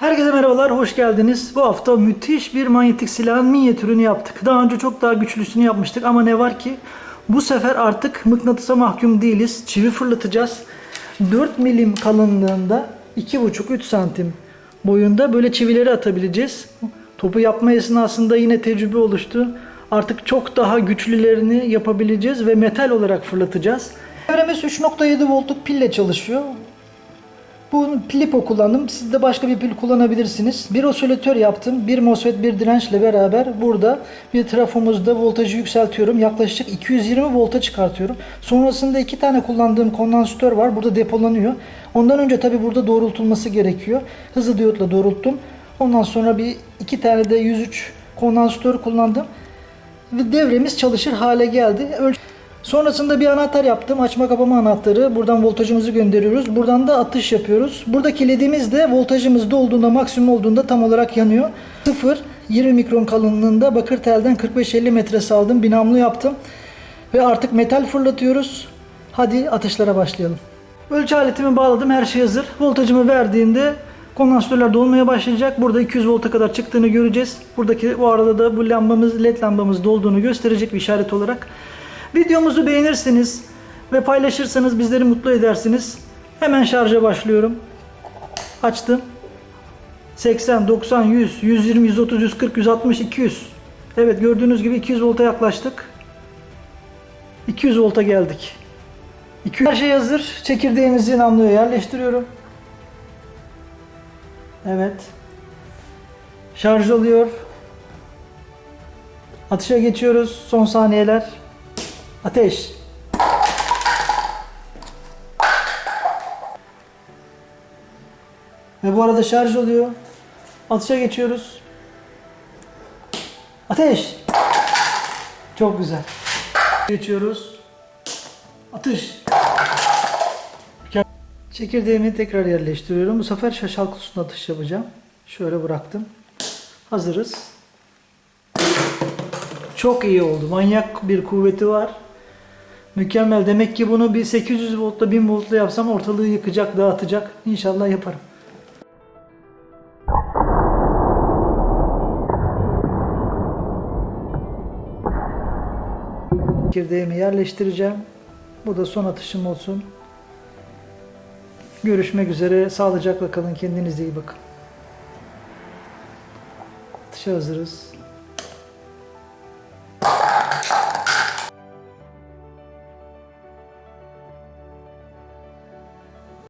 Herkese merhabalar, hoş geldiniz. Bu hafta müthiş bir manyetik silahın minyatürünü yaptık. Daha önce çok daha güçlüsünü yapmıştık ama ne var ki bu sefer artık mıknatısa mahkum değiliz. Çivi fırlatacağız. 4 milim kalınlığında 2,5-3 santim boyunda böyle çivileri atabileceğiz. Topu yapma esnasında yine tecrübe oluştu. Artık çok daha güçlülerini yapabileceğiz ve metal olarak fırlatacağız. Devremiz 3.7 voltluk pille çalışıyor. Bu Lipo kullandım. Siz de başka bir pil kullanabilirsiniz. Bir osilatör yaptım. Bir MOSFET bir dirençle beraber burada bir trafomuzda voltajı yükseltiyorum. Yaklaşık 220 volta çıkartıyorum. Sonrasında iki tane kullandığım kondansatör var. Burada depolanıyor. Ondan önce tabi burada doğrultulması gerekiyor. Hızlı diyotla doğrulttum. Ondan sonra bir iki tane de 103 kondansatör kullandım. Ve devremiz çalışır hale geldi. Öl- Sonrasında bir anahtar yaptım. Açma kapama anahtarı. Buradan voltajımızı gönderiyoruz. Buradan da atış yapıyoruz. Buradaki ledimiz de voltajımız dolduğunda maksimum olduğunda tam olarak yanıyor. 0 20 mikron kalınlığında bakır telden 45-50 metre saldım. Binamlı yaptım. Ve artık metal fırlatıyoruz. Hadi atışlara başlayalım. Ölçü aletimi bağladım. Her şey hazır. Voltajımı verdiğinde kondansatörler dolmaya başlayacak. Burada 200 volta kadar çıktığını göreceğiz. Buradaki o arada da bu lambamız led lambamız dolduğunu gösterecek bir işaret olarak. Videomuzu beğenirseniz ve paylaşırsanız bizleri mutlu edersiniz. Hemen şarja başlıyorum. Açtım. 80, 90, 100, 120, 130, 140, 160, 200. Evet gördüğünüz gibi 200 volta yaklaştık. 200 volta geldik. 200. Her şey hazır. Çekirdeğimizi namluya yerleştiriyorum. Evet. Şarj oluyor. Atışa geçiyoruz. Son saniyeler. Ateş. Ve bu arada şarj oluyor. Atışa geçiyoruz. Ateş. Çok güzel. Geçiyoruz. Atış. Çekirdeğimi tekrar yerleştiriyorum. Bu sefer şaşal kutusuna atış yapacağım. Şöyle bıraktım. Hazırız. Çok iyi oldu. Manyak bir kuvveti var. Mükemmel. Demek ki bunu bir 800 voltla 1000 voltla yapsam ortalığı yıkacak, dağıtacak. İnşallah yaparım. Çekirdeğimi yerleştireceğim. Bu da son atışım olsun. Görüşmek üzere. Sağlıcakla kalın. Kendinize iyi bakın. Atışa hazırız.